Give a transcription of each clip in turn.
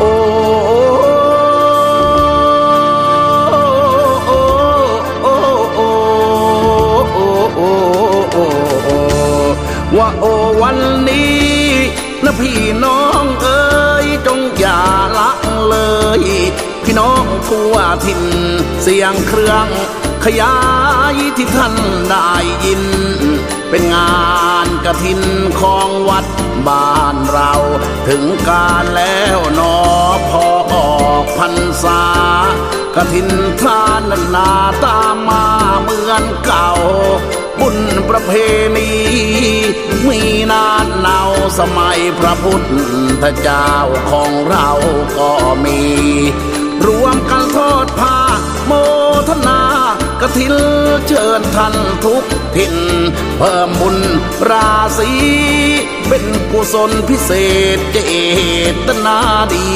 ว่าโอวันนี้นะพี่น้องเอ๋ยจงอย่าละเลย พี่น้องทั่วถิ่นเสียงเครื่องขยายที่ท่านได้ยิน เป็นงานกระถินของวัดบ้านเรา ถึงการแล้วนอพอออกพรรษากระถินทานนานาตามมาเหมือนเก่า บุญประเพณีมีนานเนาสมัยพระพุทธเจ้าของเราก็มี รวมกันทอดผ้าโมทนา กระถินเชิญท่านทุกถิ่นเพิ่มบุญราศีเป็นกุศลพิเศษเจตนาดี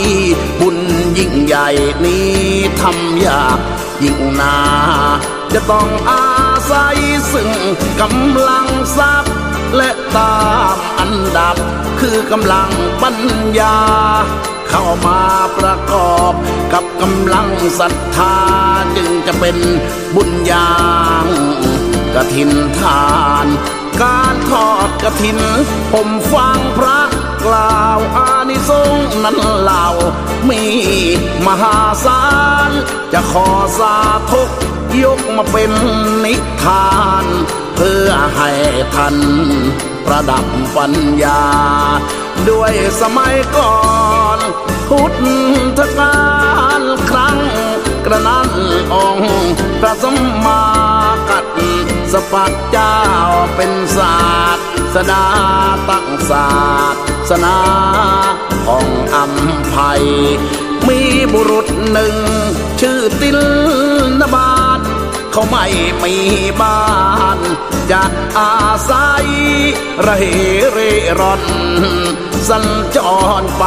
บุญยิ่งใหญ่นี้ทำยากยิ่งนาจะต้องอาศัยซึ่งกำลังทรัพย์และตามอันดับคือกำลังปัญญา เข้ามาประกอบกับกำลังศรัทธาจึงจะเป็นบุญญางกระถินทาน การทอดกระถิน ผมฟังพระกล่าวอานิสงส์นั้นเล่า มีมหาศาล จะขอสาธุกยกมาเป็นนิทาน เพื่อให้ท่านประดับปัญญา ด้วยสมัยก่อนพุทธกาลครั้งกระนั้นองค์พระสมมากัดสปักเจ้าเป็นศาสตร์สดาตั้งศาสสนาของอัมภัย มีบุรุษหนึ่งชื่อติลนบา เขาไม่มีบ้าน จะอาศัยระเหเร่ร่อน สัญจรไป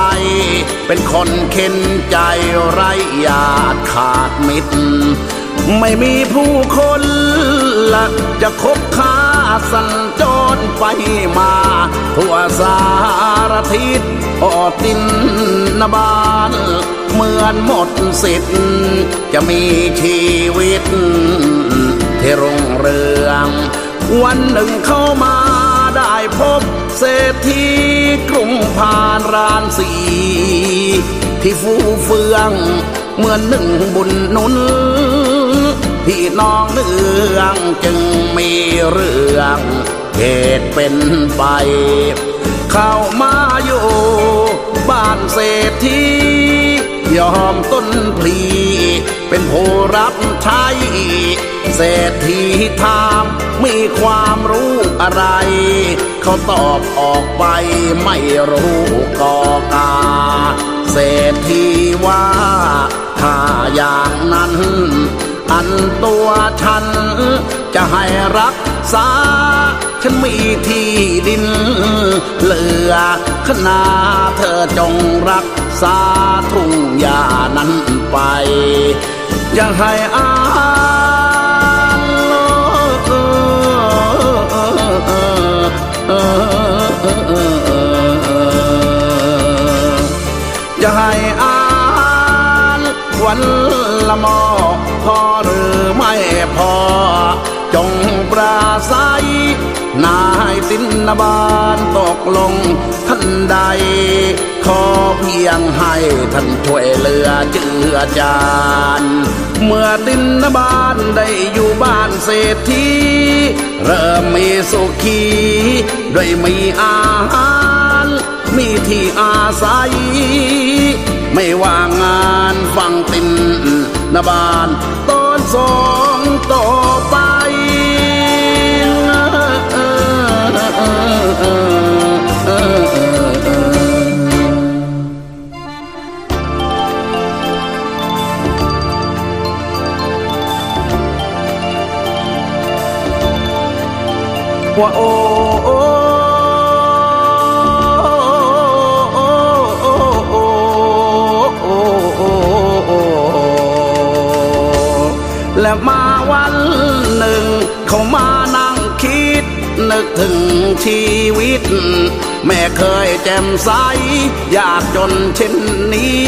เป็นคนเข็นใจไรญาติขาดมิตร ไม่มีผู้คนละจะคบค้าสัญจรไปมา ทั่วสารทิศ ออตินนบานเหมือนหมดสิทธิ์จะมีชีวิต ที่รุ่งเรือง วันหนึ่งเข้ามาได้พบเศรษฐีกรุงพานรานสี ที่ฟูเฟือง เหมือนหนึ่งบุญนุนพี่น้องเนืองจึงมีเรื่องเหตุเป็นไป เข้ามาอยู่ บ้านเศรษฐียอมต้นพลี เป็นผู้รับใช้เศรษฐีถามมีความรู้อะไร เขาตอบออกไปไม่รู้กอกา เศรษฐีว่า ถ้าอย่างนั้น อันตัวฉันจะให้รักษา ฉันมีที่ดินเหลือขนาเธอจงรักษาทุ่งหญ้านั้นไป อย่าให้อาหารอย่าให้อาหารวันละหมอพอหรือไม่พอ จงปราศัย นายตินนบานตกลงท่านใด ขอเพียงให้ท่านช่วยเหลือเจือจานเมื่อตินนบานได้อยู่บ้านเศรษฐีเริ่มมีสุขีด้วยมีอาหารมีที่อาศัย ไม่ว่างานฟังตินนบานตอนสองต่อไป ว่าโอ้และมาวันหนึ่ง เขามานั่งคิด นึกถึงชีวิต แม่เคยแจ่มใส อยากจนเช่นนี้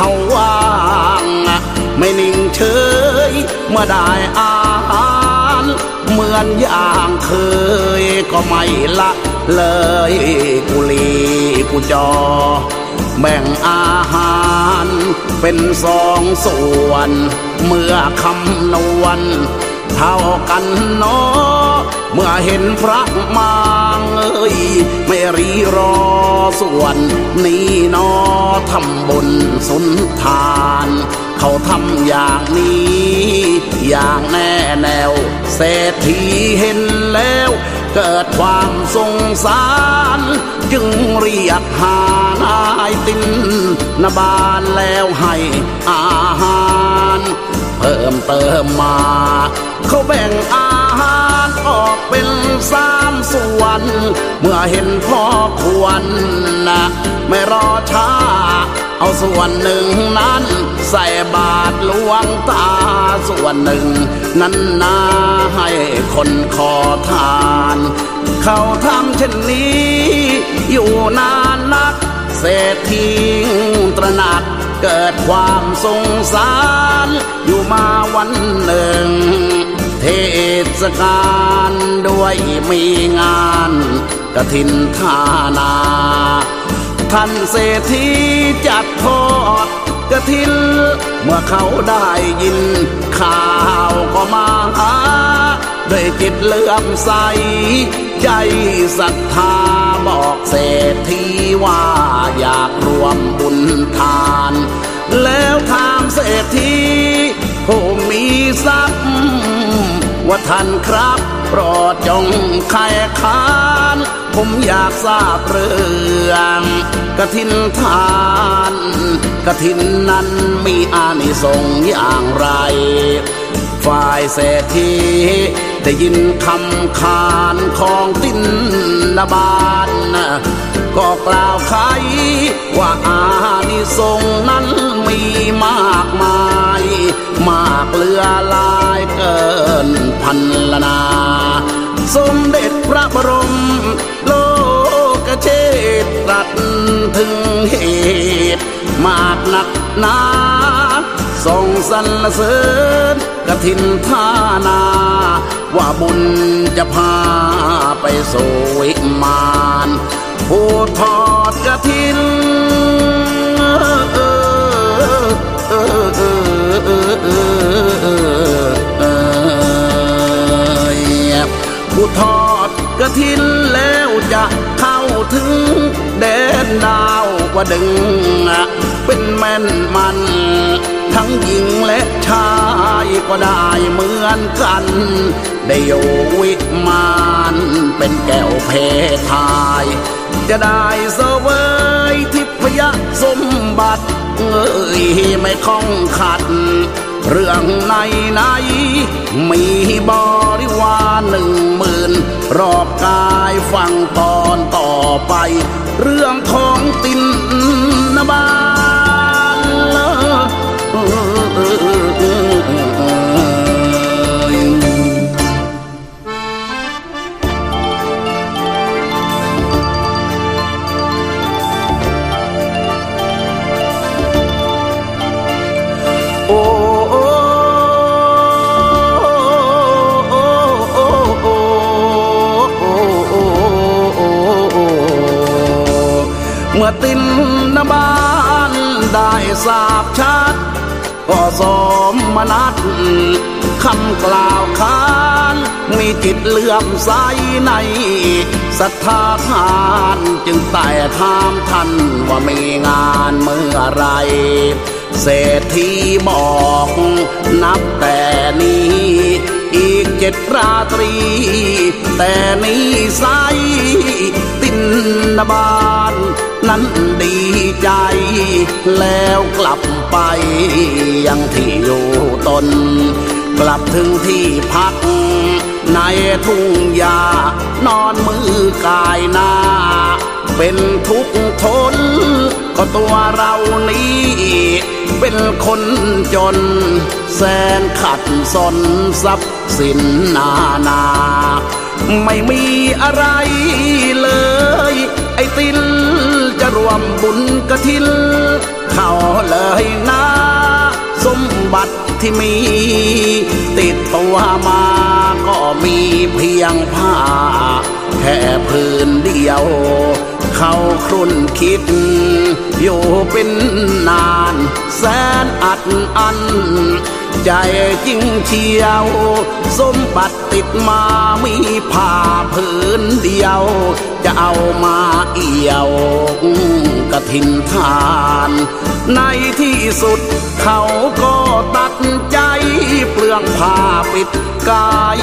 เขาว่างไม่นิ่งเฉยเมื่อได้อาหารเหมือนอย่างเคยก็ไม่ละเลยกุลีกุจอ แบ่งอาหารเป็นสองส่วน เมื่อคำนวณเท่ากันเนาะ เมื่อเห็นพระมาเอ้ยไม่รีรอส่วน นี้นอทำบุญสุนทาน เขาทำอย่างนี้ อย่างแน่แนว เศรษฐีเห็นแล้ว เกิดความสงสาร จึงเรียกหานายตินนบานแล้วให้อาหาร เพิ่มเติมมา เขาแบ่งอาหารออกเป็นสามส่วน เมื่อเห็นพ่อควรนะไม่รอช้า เอาส่วนหนึ่งนั้น ใส่บาทหลวงตาส่วนหนึ่ง นั้นนาให้คนขอทาน เขาทำเช่นนี้ อยู่นานนัก เศรษฐีตระหนัก เกิดความสงสารอยู่มาวันหนึ่ง เทศกาลด้วยมีงานกระถินทานา ท่านเศรษฐีจัดทอดกระถิน เมื่อเขาได้ยิน ข่าวก็มาหาด้วยจิตเลื่อมใสใจศรัทธา เศรษฐีว่าอยากรวมบุญทาน แล้วถามเศรษฐีผู้มีทรัพย์ ว่าท่านครับโปรดจงไขคานผมอยากทราบเรื่องกฐินทานกฐินนั้นมีอานิสงส์อย่างไร ฝ่ายเศรษฐีได้ยินคำขานของตินนบานก็กล่าวไขว่าอานิสงส์นั้นมีมากมาย มากเลือลายเกินพันละนา สมเด็จพระบรมโลกเชษตรัสถึงเหตุ มากหนักหนา ส่งสรรเสริญกฐินทานา ว่าบุญจะพาไปสู่วิมานผู้ทอดกฐินผู้ทอดกระทินแล้วจะเข้าถึงแดนดาวว่าดึง เป็นแม่นมัน ทั้งหญิงและชายก็ได้เหมือนกัน ได้อยู่วิมานเป็นแก้วเพทาย จะได้เสวยทิพยสมบัติเอ้ยไม่คล้องขัด เรื่องในในมีบริวารหนึ่งหมื่นรอบกายฟังตอนต่อไป เรื่องของตินนบา เมื่อตินนบานได้ทราบชัด ก็สมมนัดคำกล่าวขานมีจิตเลื่อมใสในศรัทธาทานจึงแต่ถามท่านว่ามีงานเมื่อไร เศรษฐีบอกนับแต่นี้ อีกเจ็ดราตรี แต่นิสัยตินนบานนั้นดีใจ แล้วกลับ ไปยังที่อยู่ตน กลับถึงที่พัก ในทุ่งหญ้านอนมือกายหน้า เป็นทุกข์ทน ก็ตัวเรานี้ เป็นคนจน แสนขัดสนทรัพย์สินนานา ไม่มีอะไรเลย ไอ้ติลจะ รวมบุญกระทิน เขาเลยนะสมบัติที่มี ติดตัวมาก็มีเพียงผ้า แค่พื้นเดียว เขาครุ่นคิด อยู่เป็นนาน แสนอัดอัน ใจจริงเชียว สมบัติติดมามีผ้าผืนเดียว จะเอามาเอี่ยวกระถินทาน ในที่สุดเขาก็ตัดใจเปลืองผ้าปิดกาย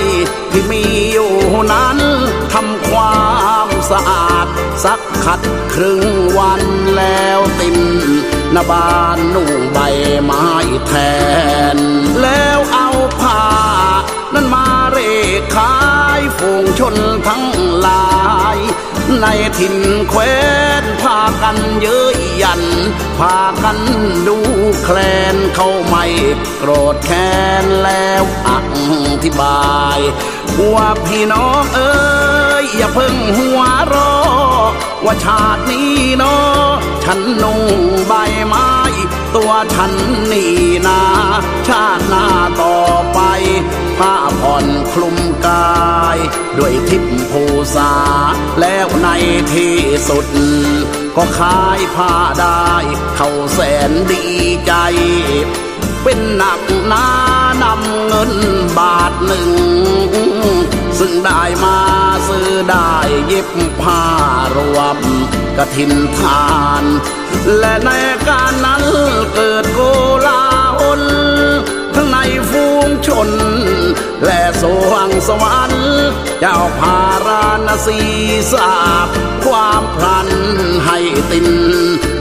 ที่มีอยู่นั้นทำความสะอาด สักขัดครึ่งวันแล้วติน นบานนุ่งใบไม้แทน แล้วเอาผ้า นั้นมาเร่ขายฝูงชนทั้งหลาย ในถิ่นแคว้นพากันเย้ยยัน พากันดูแคลนเขาไม่โกรธแค้นแล้วอธิบายว่าพี่น้องเอ้ยอย่าเพิ่งหัวรอว่าชาตินี้เนาะ ฉันนุ่งใบไม้ ตัวฉันนี่นา ชาติหน้าต่อไป ผ้าผ่อนคลุมกาย ด้วยทิพภูษา แล้วในที่สุด ก็ขายผ้าได้ เขาแสนดีใจ เป็นหนักหนานำเงินบาทหนึ่ง ซึ่งได้มาือได้เย็บผ้ารวมกระถินทาน และในการนั้นเกิดโกลาหลทั้งในฟูงชน และสวงสวรรค์ เจ้าพาราณสีทราบความพลันให้ติน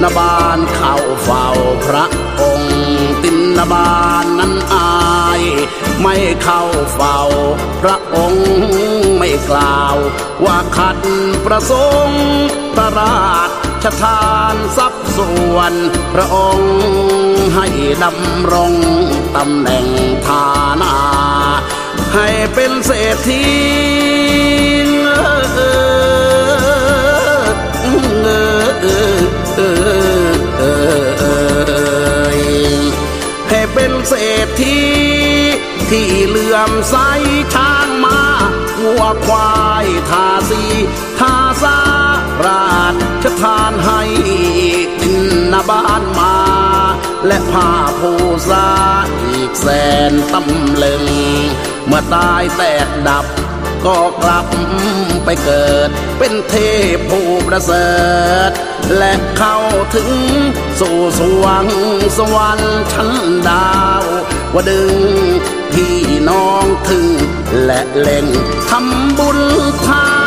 นบานเข้าเฝ้าพระองค์ตินนบานนั้นอาย ไม่เข้าเฝ้าพระองค์ กล่าว ว่าขัดประสงค์พระราชทานทรัพย์ส่วน พระองค์ให้ดำรงตำแหน่งฐานา ให้เป็นเศรษฐีให้เป็นเศรษฐีที่เหลื่อมใสช้างมา วัวควายทาสีทาสาราชทานให้ตินนาบ้านมา และผ้าผู้สาอีกแสนตำลึง เมื่อตายแตกดับก็กลับไปเกิดเป็นเทพผู้ประเสริฐ และเข้าถึงสู่สวงสวรรค์ชั้นดาว ว่าดึงพี่น้องถึง และเล่งทำบุญทาน